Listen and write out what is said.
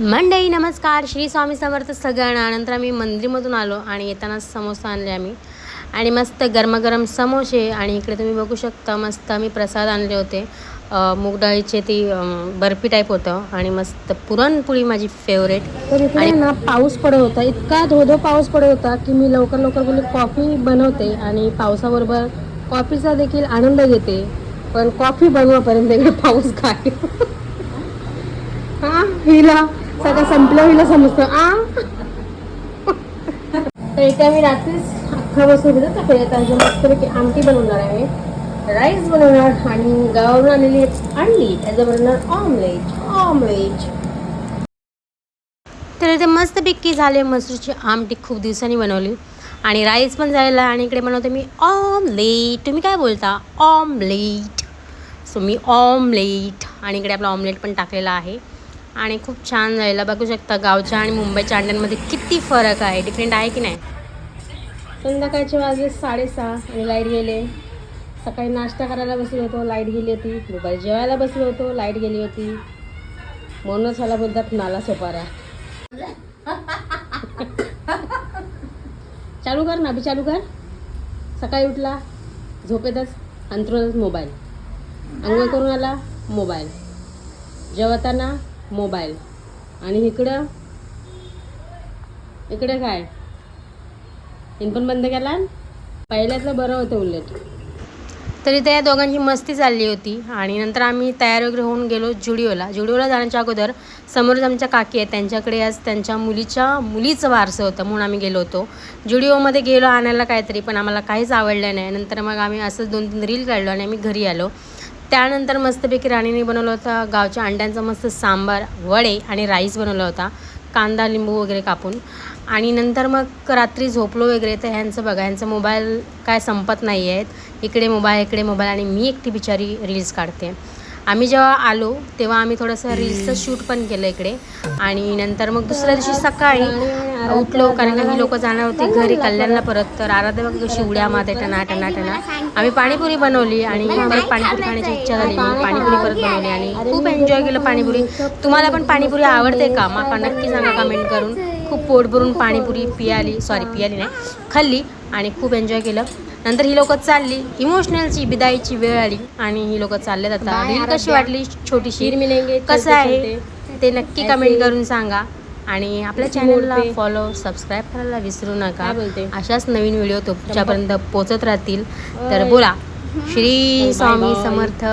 मंडई नमस्कार. श्री स्वामी समर्थ सगळ्यांना. नंतर आम्ही मंदिरमधून आलो आणि येताना समोसा आणले आम्ही. आणि मस्त गरमागरम समोसे आणि इकडे तुम्ही बघू शकता मस्त आम्ही प्रसाद आणले होते. अ, मूग डाळीचे ती बर्फी टाईप होतं आणि मस्त पुरणपोळी माझी फेवरेट तर इकडे ना पाऊस पडत होता. इतका धो धो पाऊस पडत होता की मी लवकर लवकर बोलले कॉफी बनवते. आणि पावसाबरोबर कॉफीचा देखील आनंद घेते. पण कॉफी बनवापर्यंत इकडे पाऊस काय हा हिला सगळं संपलं हिला समजतं. आ? तर इथे आम्ही रात्रीच अख्खा बसून दिलं तर त्याच्या मस्तपैकी आमटी बनवणार आहे. राईस बनवणार आणि गावावरून आलेली अंडी त्याचं बनवणार ऑमलेट ऑमलेट तर इथे मस्तपैकी झाले मसूरची आमटी खूप दिवसांनी बनवली. आणि राईस पण झालेला आणि इकडे बनवते मी ऑमलेट तुम्ही काय बोलता? ऑमलेट सो मी ऑमलेट आणि इकडे आपला ऑमलेट पण टाकलेला आहे. आणि खूप छान जायला बघू शकता गावच्या आणि मुंबईच्या अंड्यांमध्ये किती फरक आहे. डिफरंट आहे की नाही? संध्याकाळचे वाजले साडेसहा आणि लाइट गेले. सकाळी नाश्ता करायला बसलो होतो लाइट गेली होती. दुपारी जेवायला बसलो होतो लाइट गेली होती. म्हणूनच मला बोलतात नाला सोपारा. चालू कर ना बी चालू कर. सकाळी उठला झोपेतच अंतरूनच मोबाईल. अंघोळ करून आला मोबाईल. जेवताना मोबाईल. आणि इकडं इकडे काय? इन पण बंद केला पहिल्यातलं बरं होतं उलट. तरी त्या दोघांची मस्ती चालली होती. आणि नंतर आम्ही तयार वगैरे होऊन गेलो जुडिओला. जुडिओला जाण्याच्या अगोदर समोरच आमच्या काकी आहेत. त्यांच्याकडे आज त्यांच्या मुलीच्या मुलीचं वारसं होतं म्हणून आम्ही गेलो होतो. जुडिओमध्ये गेलो आणायला काहीतरी पण आम्हाला काहीच आवडलं नाही. नंतर मग आम्ही असंच दोन तीन रील काढलो आणि आम्ही घरी आलो. त्यानंतर मस्तपैकी राणीने बनवलं होतं गावच्या अंड्यांचा मस्त सांबार वडे आणि राईस बनवला होता. कांदा लिंबू वगैरे कापून. आणि नंतर मग रात्री झोपलो वगैरे तर ह्यांचं बघा ह्यांचं मोबाईल काय संपत नाही आहेत इकडे मोबाईल इकडे मोबाईल आणि मी एकटी बिचारी रील्स काढते. आम्ही जेव्हा आलो तेव्हा आम्ही थोडंसं रील्सचं शूट पण केलं इकडे. आणि नंतर मग दुसऱ्या दिवशी सकाळी उठलो कारण का ही लोक जाणार होती घरी कल्याणला परत. तर आराध्या बघ कशी उड्या मारते टना टना टना. आम्ही पाणीपुरी बनवली आणि परत पाणीपुरी खाण्याची इच्छा झाली. पाणीपुरी परत बनवली आणि खूप एन्जॉय केलं पाणीपुरी. तुम्हाला पण पाणीपुरी आवडते का? माका नक्की सांगा कमेंट करून. खूप पोट भरून पाणीपुरी पियाली सॉरी पियाली नाही खाल्ली आणि खूप एन्जॉय केलं. नंतर ही लोक चालली इमोशनलची बिदाईची वेळ आली आणि ही लोक चाललेत आता रील कशी. वाटली छोटीशी कसं आहे. ते नक्की. कमेंट करून सांगा आणि आपल्या चॅनलला. फॉलो सबस्क्राईब करायला विसरू नका? अशाच नवीन व्हिडिओ तुमच्यापर्यंत पोचत राहतील तर. बोला श्री Bye स्वामी. समर्थ